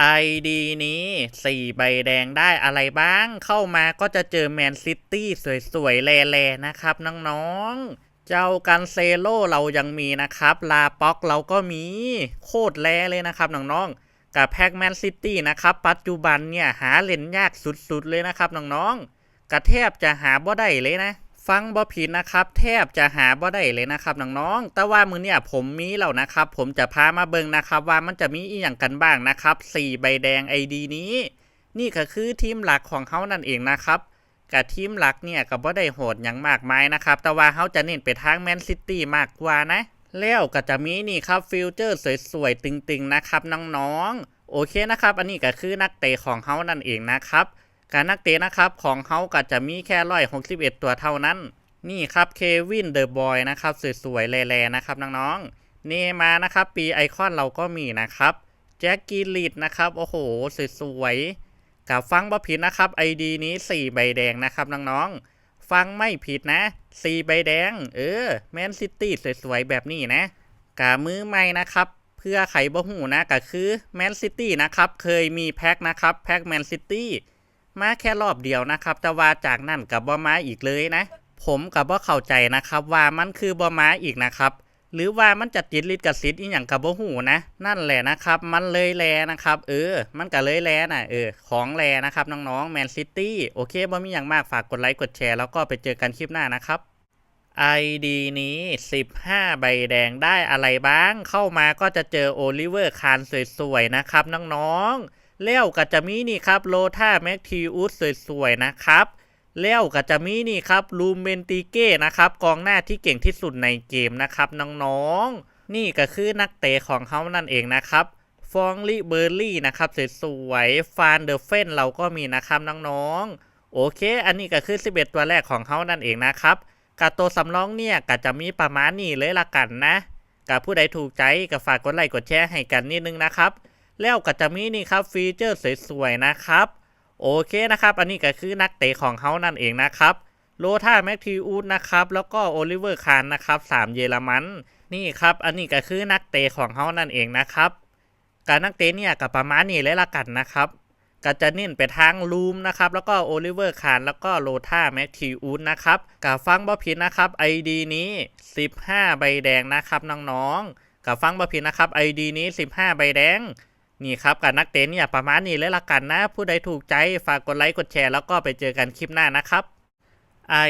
ID นี้4ใบแดงได้อะไรบ้าง เข้ามาก็จะเจอแมนซิตี้สวยๆแลๆนะครับน้องๆ เจ้ากันเซโลเรายังมีนะครับ ลาป็อกเราก็มีโคตรแลเลยนะครับน้องๆ กับแพ็กแมนซิตี้นะครับ ปัจจุบันเนี่ยหาเล่นยากสุดๆเลยนะครับน้องๆกระแทบจะหาบ่ได้เลยนะ ฟังบ่ผิดนะครับ แทบจะหาบ่ได้เลยนะครับน้องๆแต่ว่ามือเนี่ยผมมีแล้วนะครับ ผมจะพามาเบิ่งนะครับว่ามันจะมีอีหยังกันบ้างนะครับ 4 ใบแดง ID นี้ นี่ก็คือทีมหลักของเขานั่นเองนะครับกับทีมหลักเนี่ยก็บ่ได้โหดอย่างมากมายนะครับ แต่ว่าเขาจะเน้นไปทางแมนซิตี้มากกว่านะ แล้วก็จะมีนี่ครับฟิลเจอร์สวยๆตึงๆนะครับน้องๆโอเคนะครับ อันนี้ก็คือนักเตะของเขานั่นเองนะครับ การนักเตะนะครับของเขาก็จะมีแค่ร้อยหกสิบเอ็ดตัวเท่านั้น นี่ครับเควินเดอะบอยนะครับสวยๆแลๆนะครับน้องๆเนมานะครับ ปีไอคอนเราก็มีนะครับแจ็คกี้ลีดนะครับโอ้โหสวยๆกับฟังบ่ผิดนะครับ ID นี้4ใบแดงนะครับน้องๆฟังไม่ผิดนะ4ใบแดง เออแมนซิตี้สวยๆแบบนี้นะกามือใหม่นะครับเพื่อไขบ่หูนะก็คือแมนซิตี้นะครับ เคยมีแพ็คนะครับ แพ็คแมนซิตี้ มาแค่รอบเดียวนะครับ แต่ว่าจากนั่นกับบอมาอีกเลยนะ ผมกับบ่เข้าใจนะครับว่ามันคือบอมาอีกนะครับหรือว่ามันจะติดลิขสิทธิ์อีหยังกับบ่หูนะ นั่นแหละนะครับ มันเลยแลนะครับ เออ มันก็เลยแลนะเออ ของแลนะครับ น้องๆแมนซิตี้โอเคบ่มีอย่างมากฝากกดไลค์กดแชร์แล้วก็ไปเจอกันคลิปหน้านะครับ ID นี้ 15 ใบแดงได้อะไรบ้าง เข้ามาก็จะเจอโอลิเวอร์คานสวยๆนะครับ น้องๆ แล้วก็จะมีนี่ครับโลธาแม็กทีอุสสวยๆนะครับแล้วก็จะมีนี่ครับลูเมนติเก้นะครับกองหน้าที่เก่งที่สุดในเกมนะครับน้องๆ นี่ก็คือนักเตะของเขานั่นเองนะครับฟองลิเบอร์รี่นะครับสวยๆฟานเดอร์เฟนเราก็มีนะครับน้องๆ โอเค อันนี้ก็คือ 11 ตัวแรกของเขานั่นเองนะครับกับตัวสำรองเนี่ยก็จะมีประมาณนี้เลยละกันนะกับผู้ใดถูกใจก็ฝากกดไลค์กดแชร์ให้กันนิดนึงนะครับ แล้วก็จะมีนี่ครับฟีเจอร์สวยๆนะครับ โอเคนะครับ อันนี้ก็คือนักเตะของเขานั่นเองนะครับโลธาแม็กทิอูดนะครับ แล้วก็โอลิเวอร์คานนะครับสามเยอรมันนี่ครับ อันนี้ก็คือนักเตะของเขานั่นเองนะครับ การนักเตะเนี่ยก็ประมาณนี้เลยละกันนะครับก็จะเน้นไปทางลูมนะครับ แล้วก็โอลิเวอร์คานแล้วก็โลธาแม็กทิอูดนะครับกับฟังบ่ผิดนะครับ ID นี้ 15 ใบแดงนะครับน้องๆกับฟังบ่ผิดนะครับ ID นี้ 15 ใบแดง นี่ครับกับนักเตะเนี่ยประมาณนี้เลยละกันนะ ผู้ใดถูกใจฝากกดไลค์กดแชร์แล้วก็ไปเจอกันคลิปหน้านะครับ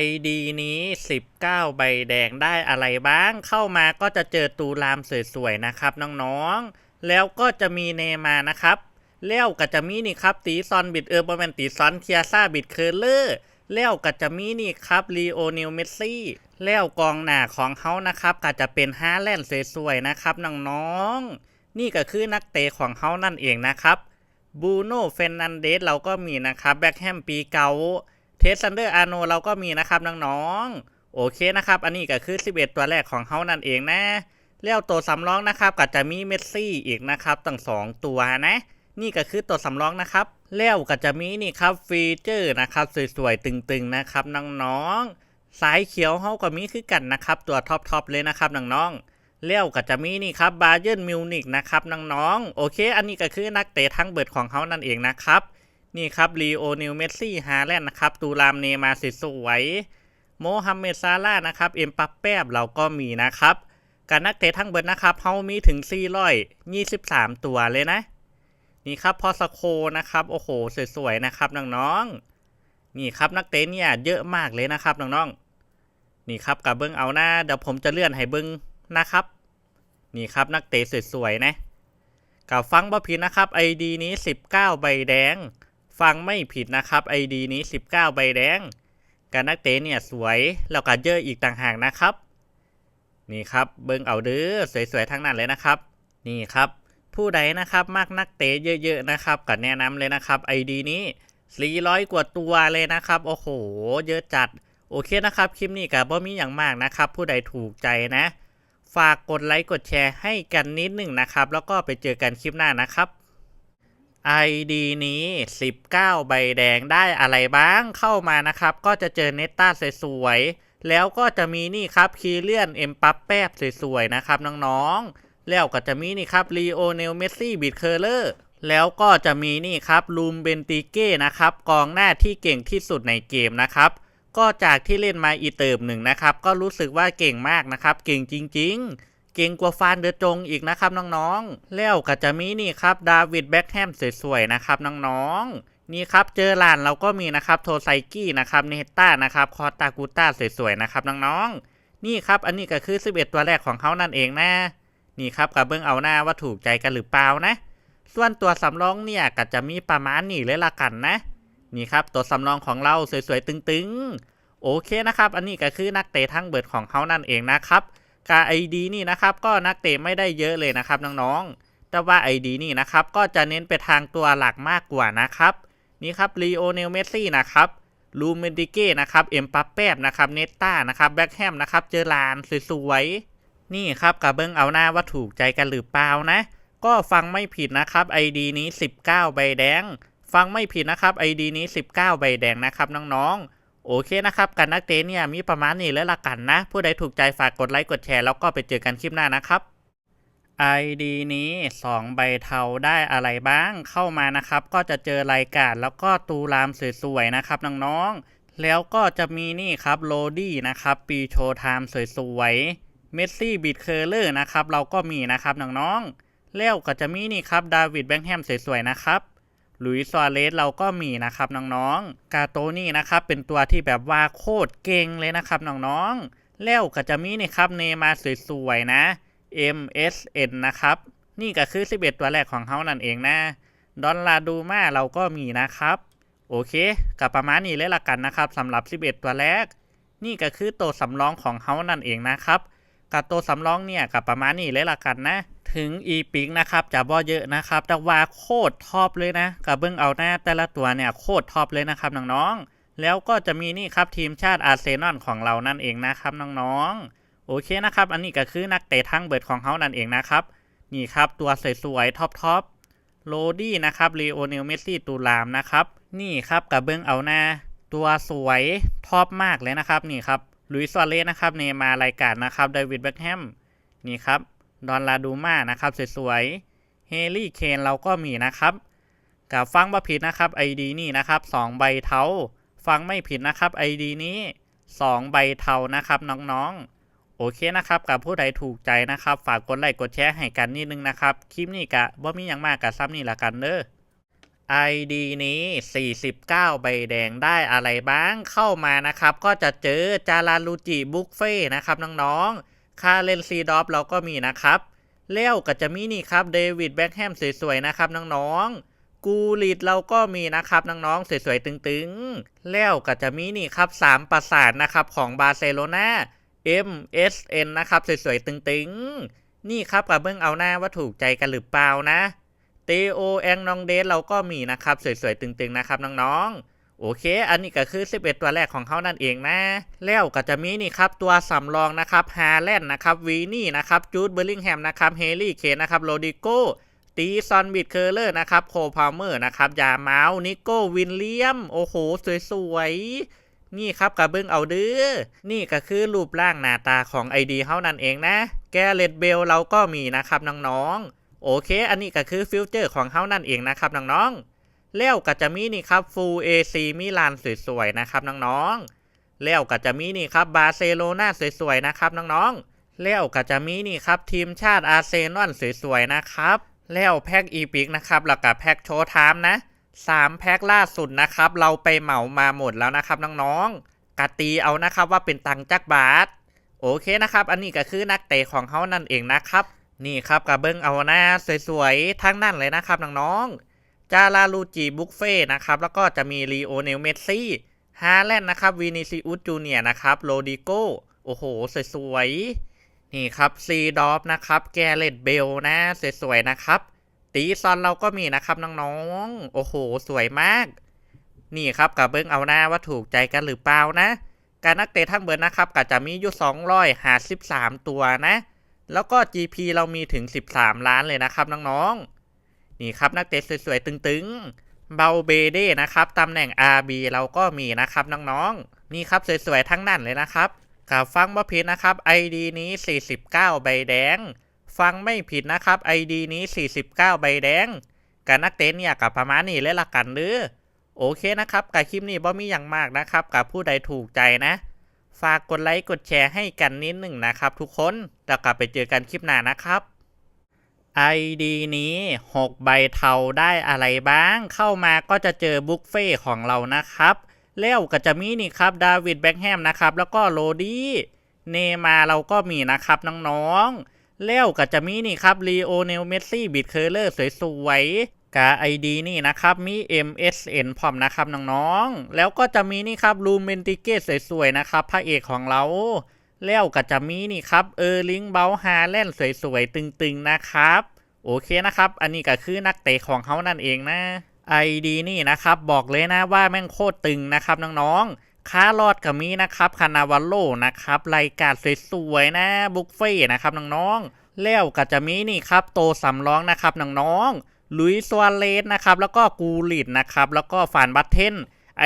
ID นี้ 19 ใบแดงได้อะไรบ้าง เข้ามาก็จะเจอตูรามสวยๆนะครับน้องๆ แล้วก็จะมีเนมานะครับแล้วก็จะมีนี่ครับตีซอนบิดเออร์บอมแมนตีซอนเคียซ่าบิดเคอร์เลอร์แล้วก็จะมีนี่ครับลีโอนิลเมสซี่แล้วกองหน้าของเขานะครับก็จะเป็นฮาแลนด์สวยๆนะครับน้องๆ นี่ก็คือนักเตะของเขานั่นเองนะครับบูโน่เฟนนันเดสเราก็มีนะครับแบ็คแฮมปีเกาเทสซันเดอร์อาโนเราก็มีนะครับน้องๆโอเคนะครับ อันนี้ก็คือ 11 ตัวแรกของเขานั่นเองนะแล้วตัวสำรองนะครับก็จะมีเมสซี่อีกนะครับตั้งสองตัวนะ นี่ก็คือตัวสำรองนะครับแล้วก็จะมีนี่ครับฟีเจอร์นะครับสวยๆตึงๆนะครับน้องๆสายเขียวเขาก็มีคือกันนะครับตัวท็อปๆเลยนะครับน้องๆ แล้วก็จะมีนี่ครับบาเยิร์นมิวนิกนะครับน้องๆโอเค อันนี้ก็คือนักเตะทั้งเบิดของเขานั่นเองนะครับนี่ครับลีโอนิลเมสซี่ฮาแลนด์นะครับตูรามเนมาสสวยโมฮัมเหม็ดซาร่านะครับเอ็มปัปแปบเราก็มีนะครับการนักเตะทั้งเบิดนะครับเขามีถึง423 ตัวเลยนะ นี่ครับพอสโคนะครับโอ้โหสวยๆนะครับน้องๆนี่ครับนักเตะเนี่ยเยอะมากเลยนะครับน้องๆนี่ครับกับเบิ้งเอาหน้าเดี๋ยวผมจะเลื่อนให้เบิ้ง นะครับ นี่ครับนักเตะสวยๆนะกับฟังบ่ผิดนะครับ ID นี้ 19 ใบแดง ฟังไม่ผิดนะครับ ID นี้ 19 ใบแดงการนักเตะเนี่ยสวยแล้วก็เยอะอีกต่างหากนะครับ นี่ครับเบิ้งเอาเด้อสวยๆทั้งนั้นเลยนะครับ นี่ครับ ผู้ใดนะครับมากนักเตะเยอะๆนะครับก็แนะนำเลยนะครับ ID นี้400 กว่าตัวเลยนะครับ โอ้โห เยอะจัด โอเคนะครับ คลิปนี้กับบ่มีอย่างมากนะครับ ผู้ใดถูกใจนะ ฝากกดไลค์กดแชร์ให้กันนิดหนึ่งนะครับ แล้วก็ไปเจอกันคลิปหน้านะครับ ID นี้ 19 ใบแดงได้อะไรบ้างเข้ามานะครับ ก็จะเจอเนต้าสวยๆแล้วก็จะมีนี่ครับคีเลียนเอ็มปัปแป๊บสวยๆนะครับน้องๆ แล้วก็จะมีนี่ครับลีโอเนลเมสซี่บิดเคอร์เลอร์แล้วก็จะมีนี่ครับลูมเบนติเก้นะครับกองหน้าที่เก่งที่สุดในเกมนะครับ ก็จากที่เล่นมาอีเติมหนึ่งนะครับ ก็รู้สึกว่าเก่งมากนะครับ เก่งจริง ๆ เก่งกว่าฟานเดอจงอีกนะครับน้องๆ แล้วก็จะมีนี่ครับดาวิดแบ็กแฮมสวยๆนะครับน้องๆ นี่ครับเจอลานเราก็มีนะครับโทไซกี้นะครับเนต้านะครับคอตากูต้าสวยๆนะครับน้องๆ นี่ครับอันนี้ก็คือ 11 ตัวแรกของเขานั่นเองนะ นี่ครับกับเบิ้งเอาหน้าว่าถูกใจกันหรือเปล่านะ ส่วนตัวสำรองเนี่ยก็จะมีประมาณนี้เลยละกันนะ นี่ครับตัวสำรองของเราสวยๆตึงๆ โอเคนะครับ อันนี้ก็คือนักเตะทั้งเบิดของเขานั่นเองนะครับกาไอดีนี่นะครับก็นักเตะไม่ได้เยอะเลยนะครับน้องๆ แต่ว่าไอดีนี่นะครับก็จะเน้นไปทางตัวหลักมากกว่านะครับนี่ครับลีโอเนลเมสซี่นะครับลูเมนดิเก้นะครับเอ็มปัปเป้นะครับเนต้านะครับแบ็คแฮมนะครับเจอรานสวยๆนี่ครับกับเบิ้งเอาหน้าว่าถูกใจกันหรือเปล่านะ ก็ฟังไม่ผิดนะครับ ID นี้ 19 ใบแดง ฟังไม่ผิดนะครับ ID นี้ 19 ใบแดงนะครับน้องๆ โอเคนะครับกันนักเตะเนี่ยมีประมาณนี้แล้วละกันนะ ผู้ใดถูกใจฝากกดไลค์กดแชร์แล้วก็ไปเจอกันคลิปหน้านะครับ ID นี้ 2 ใบเทาได้อะไรบ้างเข้ามานะครับ ก็จะเจอรายการแล้วก็ตูรามสวยๆนะครับน้องๆ แล้วก็จะมีนี่ครับโรดี้นะครับปีโชว์ไทม์สวยๆ เมสซี่บิดเคอร์เลอร์นะครับเราก็มีนะครับน้องๆ แล้วก็จะมีนี่ครับดาวิดแบงแฮมสวยๆนะครับ ลุยส์ซวเลสเราก็มีนะครับน้องๆ กาโตนี่นะครับเป็นตัวที่แบบว่าโคตรเก่งเลยนะครับน้องๆ แล้วก็จะมีนี่ครับเนมาสวยๆนะ MSN นะครับ นี่ก็คือ 11 ตัวแรกของเขานั่นเองนะ ดอนลาดูมาเราก็มีนะครับ โอเคกับประมาณนี้เลยละกันนะครับสำหรับ 11 ตัวแรก นี่ก็คือตัวสำรองของเขานั่นเองนะครับ กับตัวสำรองเนี่ยกับประมาณนี้เลยละกันนะถึงอีพิกนะครับจะบ่เยอะนะครับแต่ว่าโคตรท็อปเลยนะกับเบิ้งเอาหน้าแต่ละตัวเนี่ยโคตรท็อปเลยนะครับน้องๆแล้วก็จะมีนี่ครับทีมชาติอาร์เซนอลของเรานั่นเองนะครับน้องๆโอเคนะครับ อันนี้ก็คือนักเตะทั้งเบิดของเขานั่นเองนะครับนี่ครับตัวสวยๆท็อปท็อปโรดี้นะครับลีโอเนลเมสซี่ตูลามนะครับนี่ครับกับเบิ้งเอาหน้าตัวสวยท็อปมากเลยนะครับนี่ครับ ลุยส์ซาเลสนะครับเนมารายการนะครับเดวิดแบ็คแฮมนี่ครับดอนลาดูมานะครับสวยๆเฮลี่เคนเราก็มีนะครับกับฟังบ่ผิดนะครับ ID นี่นะครับ2ใบเทาฟังไม่ผิดนะครับ ID นี้ 2 ใบเทานะครับน้องๆ โอเคนะครับกับผู้ใดถูกใจนะครับ ฝากกดไลค์กดแชร์ให้กันนิดนึงนะครับ คลิปนี้กะว่ามีอย่างมากกับซ้ำนี่ละกันเด้อ ID นี้ 49 ใบแดงได้อะไรบ้างเข้ามานะครับ ก็จะเจอจาราลูจิบุฟเฟ่นะครับน้องๆ คาเลนซีดอฟเราก็มีนะครับแล้วก็จะมีนี่ครับเดวิดแบ็คแฮมสวยๆนะครับน้องๆ กูลิดเราก็มีนะครับน้องๆ สวยๆ ตึงๆแล้วก็จะมีนี่ครับ3ประสานนะครับของบาร์เซโลนา MSN นะครับสวยๆ ตึงๆ นี่ครับกับเบื้องเอาหน้าว่าถูกใจกันหรือเปล่านะ เตโอแองนองเดสเราก็มีนะครับ สวยๆ ตึงๆ นะครับน้องๆ โอเค อันนี้ก็คือ 11 ตัวแรกของเขานั่นเองนะ แล้วก็จะมีนี่ครับ ตัวสำรองนะครับฮาแลนด์นะครับวีนี่นะครับจูดเบอร์ลิงแฮมนะครับเฮลี่เคนนะครับโรดิโกตีซอนบิดเคอร์เลอร์นะครับโคพาวเมอร์นะครับยาเมาส์นิโก้วินเลียม โอ้โห สวยๆ นี่ครับกับเบิ้งเอาเด้อนี่ก็คือรูปร่างหน้าตาของ ID เขานั่นเองนะ แกเลตเบลเราก็มีนะครับน้องๆ โอเค อันนี้ก็คือฟิวเจอร์ของเขานั่นเองนะครับน้องๆแล้วก็จะมีนี่ครับ Full AC มิลานสวยๆนะครับน้องๆแล้วก็จะมีนี่ครับบาร์เซโลนาสวยๆนะครับน้องๆแล้วก็จะมีนี่ครับทีมชาติอาร์เซนอลสวยๆนะครับแล้วแพ็กอีพิกนะครับแล้วก็แพ็กโชว์ไทม์นะสามแพ็กล่าสุดนะครับ เราไปเหมามาหมดแล้วนะครับน้องๆกะตีเอานะครับว่าเป็นตังจักบาท โอเคนะครับ อันนี้ก็คือนักเตะของเขานั่นเองนะครับ นี่ครับกับเบิ้งเอาหน้าสวยๆ ทั้งนั้นเลยนะครับน้องๆจาราลูจิบุฟเฟ่นะครับ แล้วก็จะมีลีโอเนลเมสซี่ฮาแลนด์นะครับวินิซิอุสจูเนียนะครับโรดิโกโอ้โห สวยๆ นี่ครับซีดอฟนะครับ แกเลตเบลนะสวยๆ นะครับ ตีซอนเราก็มีนะครับน้องๆ โอ้โห สวยมาก นี่ครับกับเบิ้งเอาหน้าว่าถูกใจกันหรือเปล่านะ การนักเตะทั้งเบิร์นนะครับก็จะมีอยู่253 ตัวนะ แล้วก็ GP เรามีถึง 13 ล้านเลยนะครับน้องๆ นี่ครับนักเตะสวยๆ ตึงๆ เบาเบเด้นะครับตำแหน่ง RB เราก็มีนะครับน้องๆ นี่ครับสวยๆ ทั้งนั้นเลยนะครับกับฟังบ่ผิดนะครับ ID นี้ 49 ใบแดง ฟังไม่ผิดนะครับ ID นี้ 49 ใบแดงการนักเตะเนี่ยกับประมาณนี้เลยละกันเด้อโอเคนะครับกับคลิปนี้บ่มีอย่างมากนะครับกับผู้ใดถูกใจนะ ฝากกดไลค์กดแชร์ให้กันนิดหนึ่งนะครับ ทุกคนแล้วกลับไปเจอกันคลิปหน้านะครับ ID นี้ 6 ใบเทาได้อะไรบ้าง เข้ามาก็จะเจอบุฟเฟ่ของเรานะครับแล้วก็จะมีนี่ครับดาวิดแบ็กแฮมนะครับแล้วก็โรดี้เนมาเราก็มีนะครับน้องๆแล้วก็จะมีนี่ครับลีโอเนลเมสซี่บิดเคอร์เลอร์สวยๆ กา ID นี่นะครับ มี MSN พร้อมนะครับน้องๆ แล้วก็จะมีนี่ครับลูเมนติเกตสวยๆนะครับพระเอกของเรา แล้วก็จะมีนี่ครับเออร์ลิงเบลฮาแลนด์สวยๆ ตึงๆ นะครับ โอเคนะครับ อันนี้ก็คือนักเตะของเขานั่นเองนะ ID นี่นะครับ บอกเลยนะว่าแม่งโคตรตึงนะครับน้องๆคารอดกับมีนะครับคานาวาโลนะครับรายการสวยๆนะบุฟเฟ่นะครับน้องๆ แล้วก็จะมีนี่ครับโตสำรองนะครับน้องๆ ลุยสวาเลสนะครับแล้วก็กูลิดนะครับแล้วก็ฟานบัตเทน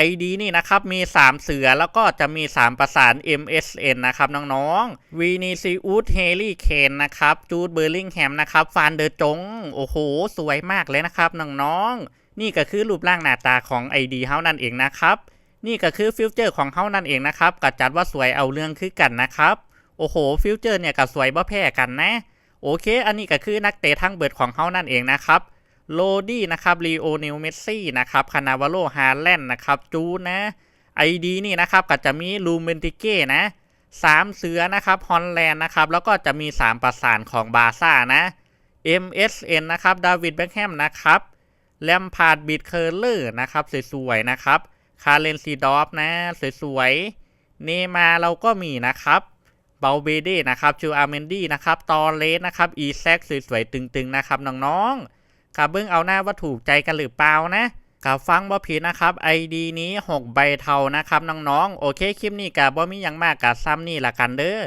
ID นี่นะครับมี 3 เสือแล้วก็จะมี 3 ประสาน MSN นะครับน้องๆวีนีซิอุสเฮลี่เคนนะครับจูดเบอร์ลิงแฮมนะครับฟานเดอร์จง โอ้โห สวยมากเลยนะครับน้องๆนี่ก็คือรูปร่างหน้าตาของ ID เฮานั่นเองนะครับนี่ก็คือฟิวเจอร์ของเฮานั่นเองนะครับก็จัดว่าสวยเอาเรื่องคือกันนะครับโอ้โหฟิวเจอร์เนี่ยก็สวยบ่แพ้กันนะ โอเค อันนี้ก็คือนักเตะทั้งเบิดของเฮานั่นเองนะครับ โลดี้นะครับลีโอเนลเมสซี่นะครับคานาวาโลฮาแลนด์นะครับจูนะไอดีนี่นะครับก็จะมีลูเมนติเก้นะสามเสือนะครับฮอลแลนด์นะครับแล้วก็จะมี 3 ประสานของบาซ่านะ MSN นะครับดาวิดแบ็กแฮมนะครับแลมพาร์ดบิดเคอร์เลอร์นะครับสวยๆนะครับคาเลนซีดอฟนะสวยๆเนมาเราก็มีนะครับเบลเบเดนะครับจูอาร์เมนดี้นะครับตอเลสนะครับอีแซกสวยๆตึงๆนะครับน้องๆ กับเบิ้งเอาหน้าว่าถูกใจกันหรือเปล่านะกับฟังบ่ผิดนะครับ ID นี้ 6 ใบเทานะครับน้องๆโอเคคลิปนี้กับบ่มีอย่างมากกับซ้ำนี่ละกันเด้อ